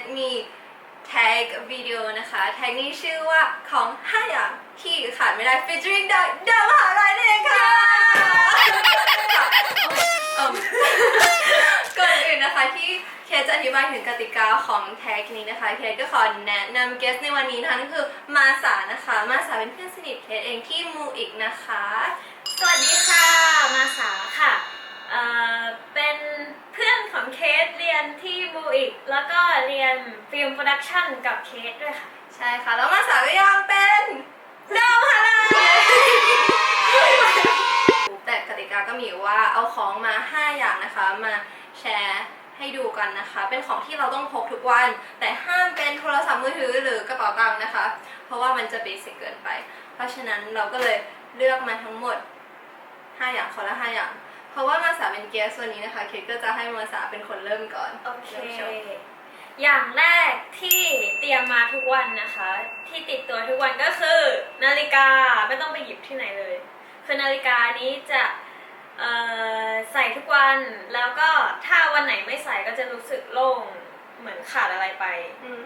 ดมีแท็กวิดีโอนะคะแท็กนี้ชื่อว่าของ5อย่างที่ขาดไม่ได้ featuring ดาวดาวมหาลัยนั่นเองค่ะก่อนอื่นนะคะที่เคสจะอธิบายถึงกติกาของแท็กนี้นะคะเคสก็ขอแนะนำเกสในวันนี้นั้นคือมาสานะคะ มาสาเป็นเพื่อนสนิทเคสเองที่มูอีกนะคะ สวัสดีค่ะ มาสาค่ะ เอ่อเป็นเพื่อนของเคสเรียนที่บูอิกแล้วก็เรียนฟิล์มโปรดักชันกับเคสด้วยค่ะ ใช่ค่ะ แล้วมาสาก็ยังเป็นดาวมหาลัยแต่กติกาก็มีอยู่ว่าเอาของมา 5 อย่างนะคะมาแชร์ให้ดูกันนะคะ เป็นของที่เราต้องพกทุกวัน แต่ห้ามเป็นโทรศัพท์มือถือหรือกระเป๋าตังค์นะคะ เพราะว่ามันจะเบสิกเกินไป เพราะฉะนั้นเราก็เลยเลือกมาทั้งหมด 5 อย่างคนละ 5 อย่าง เพราะว่ามาสาเป็นเกสวันนี้นะคะเคกก็จะให้มาสาเป็นคนเริ่มก่อนโอเค ริ่มโชว์อย่างแรกที่เตรียมมาทุกวันนะคะ ที่ติดตัวทุกวันก็คือ นาฬิกาไม่ต้องไปหยิบที่ไหนเลย คือนาฬิกานี้จะเอ่อใส่ทุกวันแล้วก็ถ้าวันไหนไม่ใส่ก็จะรู้สึกโล่งเหมือนขาดอะไรไป อืม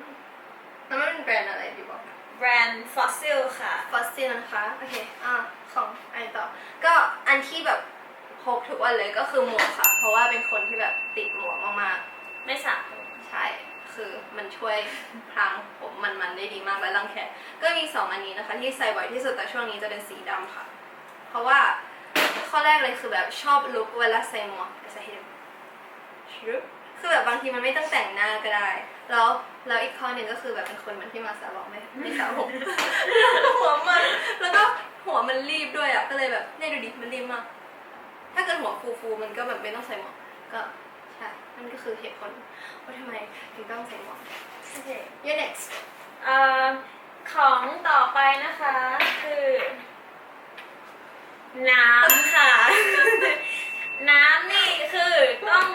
แล้วมันเป็นแบรนด์อะไรดีบอกแบรนด์ Fossil ค่ะ ฟอสซิลนะคะ โอเค อ่า ของอันต่อ ก็อันที่แบบพก ทุกวันเลยก็คือหมวกค่ะ เพราะว่าเป็นคนที่แบบติดหมวกมากๆ ไม่สระผมใช่ คือมันช่วยพรางผมมันๆได้ดีมากและรังแคก็มีสองอันนี้นะคะ ที่ใส่บ่อยที่สุดแต่ช่วงนี้จะเป็นสีดำค่ะ เพราะว่าข้อแรกเลยคือแบบชอบลุคเวลาใส่หมวกใส่ให้ดูชึบคือแบบบางทีมันไม่ต้องแต่งหน้าก็ได้ แล้วแล้วอีกข้อหนึ่งก็คือแบบเป็นคนเหมือนที่มาสาบอกไม่ไม่สระผมหัวมัน แล้วก็หัวมันรีบด้วยอะ ก็เลยแบบเนี่ยดูดิมันรีบมาก ถ้าเกิดหัวฟูๆมันก็แบบไม่ต้องใส่หมวกก็ใช่นั่นก็คือเหตุผลว่าทำไมถึงต้องใส่หมวก โอเค Yeah next เอ่อของต่อไปนะคะ คือ น้ำค่ะ น้ำนี่คือต้อง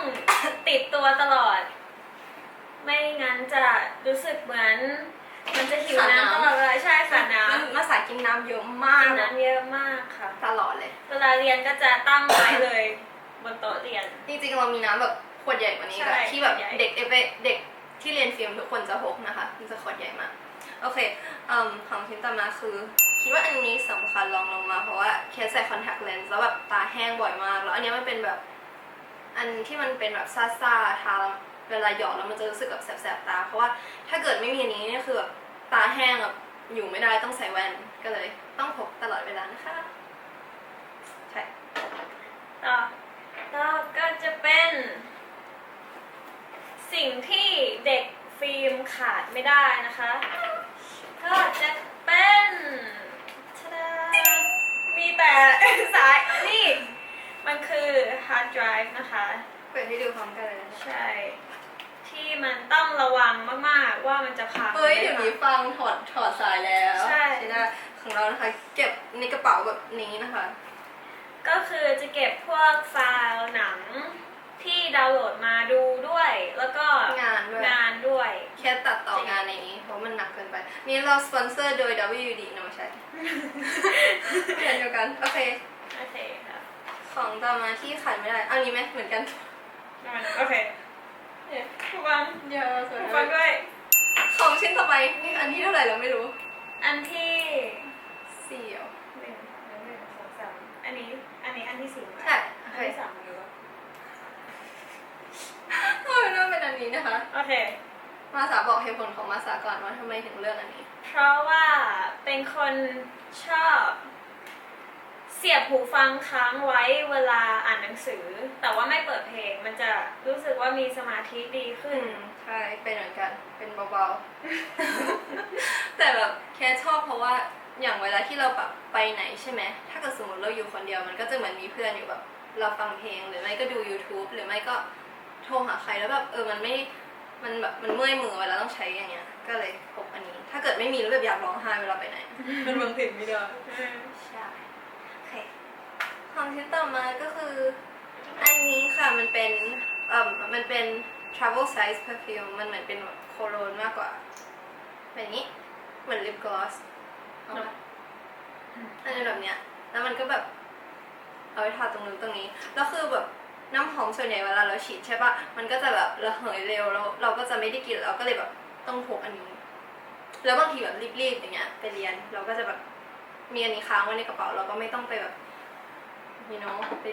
ติดตัวตลอด ไม่งั้นจะรู้สึกเหมือน มันจะหิวขาดน้ำน้ำตลอดเวลาใช่ค่ะน้มันมาสายกินน้ำเยอะมาำกกินน้ำเยอะมากค่ะ ตลอดเลย เวลาเรียนก็จะตั้งไว้เลย บนโต๊ะเรียน จริงๆเรามีน้ำแบบขวดใหญ่กว่านี้ใช่แบบที่แบบใหญ่เด็กเอฟเด็กที่เรียนฟิล์มทุกคนจะพกนะคะ มันจะขวดใหญ่มากโอเคเอ่มของชิ้นต่อมาคือ คิดว่าอันนี้สำคัญลองลงมา เพราะว่าเคสใส่คอนแทคเลนส์แล้วแบบตาแห้งบ่อยมาก แล้วอันเนี้ยมันเป็นแบบ อันที่มันเป็นแบบซ่าๆทาแล้วเวลาหยอดแล้วมันจะรู้สึกแบบแสบๆตา เพราะว่าถ้าเกิดไม่มีอันนี้เนี่ยคือแบบ ตาแห้งแบบอยู่ไม่ได้ต้องใส่แว่นก็เลย ต้องพกตลอดเวลานะคะ ใช่ต่อต่อก็จะเป็น สิ่งที่เด็กฟิล์มขาดไม่ได้นะคะ ก็จะเป็นชดามีแต่สายนี่ มันคือ hard drive นะคะ เปิดให้ดูพร้อมกันเลยนะคะใช่ ที่มันต้องระวังมากๆว่ามันจะพังเฮ้ยเดี๋ยวนี้ฟังถอดถอดสายแล้วใช่ได้ของเรานะคะเก็บในกระเป๋าแบบนี้นะคะ ก็คือจะเก็บพวกไฟล์หนังที่ดาวน์โหลดมาดูด้วย แล้วก็งานด้วยงานด้วย แค่ตัดต่องานในนี้ เพราะมันหนักเกินไป นี่เราสปอนเซอร์โดย WD นะไม่ใช่เช่นเดียวกัน โอเค โอเคค่ะ ของต่อมาที่ขาดไม่ได้ เอานี้ไหมเหมือนกัน โอเค เนี่ยผู้ฟังเดี๋ยวสวยผู้ฟังด้วย ของชิ้นต่อไปนี่อันที่เท่าไหร่เราไม่รู้ อันที่สี่เหรอหนึ่งหนึ่งสองสามอันนี้ อันนี้อันที่สี่ไหมใช่อัโอนเคที่สามหรือว่าเอาเป็นว่าเป็นอันนี้นะคะ โอเค มาสาบอกเหตุผลของมาสาก่อนว่าทำไมถึงเลือกอันนี้ เพราะว่าเป็นคนชอบ เสียบหูฟังค้างไว้เวลาอ่านหนังสือ แต่ว่าไม่เปิดเพลง มันจะรู้สึกว่ามีสมาธิดีขึ้อืนมใช่เป็นเหมือนกัน เป็นเบาๆ แต่แบบแค่ชอบเพราะว่าอย่างเวลาที่เราแบบไปไหนใช่ไหม ถ้าเกิดสมมติเราอยู่คนเดียวมันก็จะเหมือนมีเพื่อนอยู่แบบเราฟังเพลงหรือไม่ก็ดู YouTube หรือไม่ก็โทรหาใครแล้วแบบเออมันไม่ มันแบบมันเมื่อยมือเวลาต้องใช้อย่างเงี้ย ก็เลยพกอันนี้ ถ้าเกิดไม่มีแล้วแบบอยากร้องไห้เวลาไปไหนมันบางเพลงไม่ได้ใช่โอเค ของชิ้นต่อมาก็คืออันนี้ค่ะมันเป็นเอ่อมันเป็น travel size perfume มันเหมือนเป็นแบบโคโลนมากกว่าแบบนี้เหมือนลิปกลอสเอาปะอันนี้แบบเนี้ย แล้วมันก็แบบเอาไว้ทาตรงนู้นตรงนี้ แล้วคือแบบน้ำหอมส่วนใหญ่เวลาเราฉีดใช่ปะมันก็จะแบบระเหยเร็วแล้วเราก็จะไม่ได้กลินเราก็เลยแบบต้องพกอันนี้ แล้วบางทีแบบรีบๆอย่างเงี้ยไปเรียนเราก็จะแบบมีอันนี้ค้างไว้ในกระเป๋าเราก็ไม่ต้องไปแบบ you know ไป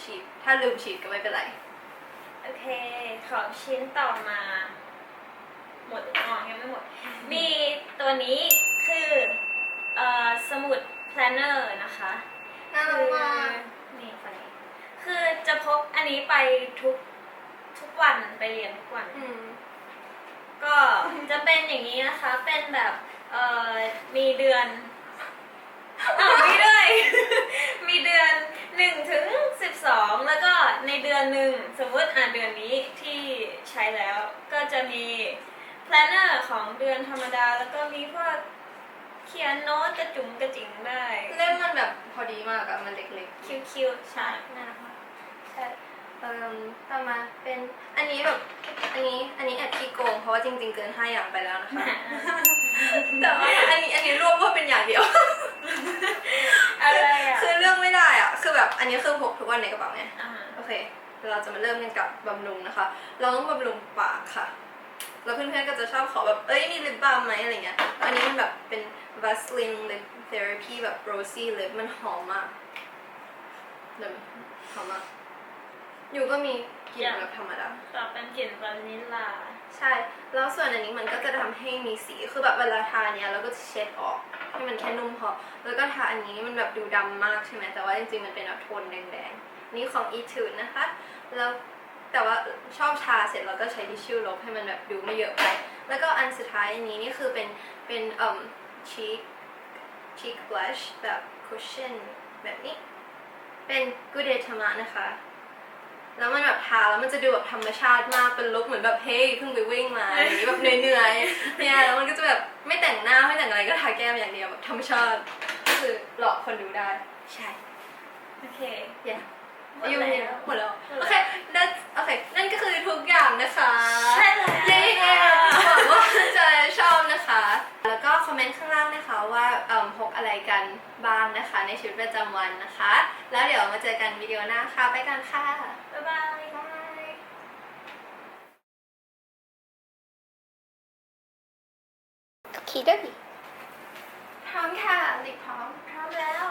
ฉีด ถ้าลืมฉีดก็ไม่เป็นไร โอเค ของชิ้นต่อมา หมดอ๋อยังไม่หมด มีตัวนี้คือเอ่อสมุด planner นะคะน่ารักมากนี่คนนี้คือจะพกอันนี้ไปทุกทุกวันไปเรียนทุกวัน อืม ก็จะเป็นอย่างนี้นะคะ เป็นแบบเอ่อมีเดือนอ้าวมีด้วย มีเดือน หนึ่งถึงสิบสองแล้วก็ในเดือนหนึ่งสมมติอ่านเดือนนี้ที่ใช้แล้วก็จะมี planner ของเดือนธรรมดา แล้วก็มีพวกเขียนโน้ตกระจุ๋มกระจิ๋งได้เล่มมันแบบพอดีมากอะมันเล็กๆ คิวๆใช่ น่ารักมากใช่เอ่มต่อมาเป็นอันนี้แบบอันนี้อันนี้แอบขี้โกงเพราะว่าจริง ๆ เกินห้าอย่างไปแล้วนะคะ แต่ว่าอันนี้อันนี้รวมว่าเป็นอย่างเดียว อะไรอะ คือเรื่องไม่ได้อะ คือแบบอั นนี้คือพกทุกวันในกระเป๋าไงอ่าโอเค เราจะมาเริ่มกันกับบำรุงนะคะ เราต้องบำรุงปากค่ะ แล้วเพื่อนๆก็จะชอบขอแบบ เอ้ยมีลิปบาล์มไหมอะไรเงี้ย อันนี้มันแบบเป็น Vaseline Lip Therapy แบบ Rosy Lip มันหอมมากเดี๋ยวหอมมาก อยู่ก็มีกลิ่นแบบธรรมดาต่อเป็นกลิ่นวานิลลา ใช่ แล้วส่วนอันนี้มันก็จะทำให้มีสี คือแบบเวลาทาเนี้ยเราก็จะเช็ดออก ให้มันแค่นุ่มพอ แล้วก็ทาอันนี้มันแบบดูดำมากใช่ไหมแต่ว่าจริงๆ มันเป็นแบบโทนแดงๆ นี่ของ Etude นะคะ แล้วแต่ว่าชอบทาเสร็จเราก็ใช้ทิชชู่ลบให้มันแบบดูไม่เยอะไป แล้วก็อันสุดท้ายอันนี้นี่คือเป็นเป็นเอ่อ cheek cheek blush แบบ cushion แบบนี้ เป็น Good Day Tama นะคะาแล้วมันจะดูแบบธรรมชาติมากเป็นลุคเหมือนแบบเฮ้ยเพิ่งไปวิ่งมาอะไรอย่างนี้แบบเหนื่อยๆเนี่ยแล้วมันก็จะแบบไม่แต่งหน้าไม่แต่งอะไรก็ทาแก้มอย่างเดียวแบบธรรมชาติก็คือหลอกคนดูได้ใช่โอเค yeah หมดอยู่แล้เนี่ยวหมดแล้วหมดแล้วโอเค that's โอเคนั่นก็คือทุกอย่างนะคะใช่แล้วเย้หวังว่าจะชอบนะคะ แล้วก็คอมเมนต์ข้างล่างนะคะว่าเอิ่มพกอะไรกันบ้างนะคะ ในชีวิตประจำวันนะคะ แล้วเดี๋ยวมาเจอกันวิดีโอหน้าค่ะไปกันค่ะบ๊ายบายบาย คีดดีพร้อมค่ะลิปพร้อม พร้อมแล้ว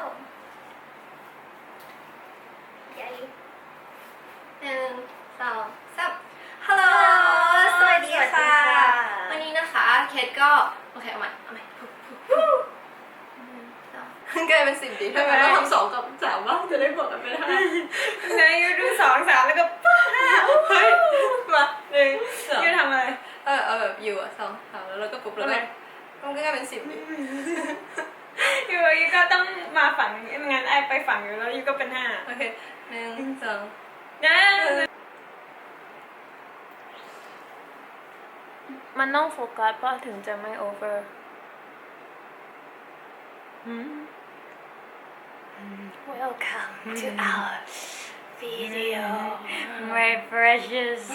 ใหญ่หนึ่งสองสามฮัลโหล สวัสดีค่ะ วันนี้นะคะ เคทก็ โอเค เอาใหม่ เอาใหม่กลายเป็นสิบดีทำไมต้องทำสองกับสามวะจะได้บวกกันเป็นห้ไหนยูดูสองสามแล้วก็ปุ๊บห้าเฮ้ยมาหนึ่งยูทำอะไร เออ เอาแบบอยู่อะสองสามแล้วเราก็ปุ๊บแล้วก็ มันก็กลายเป็นสิบดิยูยูก็ต้องมาฝั่งนี้งั้นไอไปฝั่งยูแล้วยูก็เป็นห้าโอเคหนึ่งสองนะมันต้องโฟกัสป่ะถึงจะไม่โอเวอร์ Welcome to our video. My precious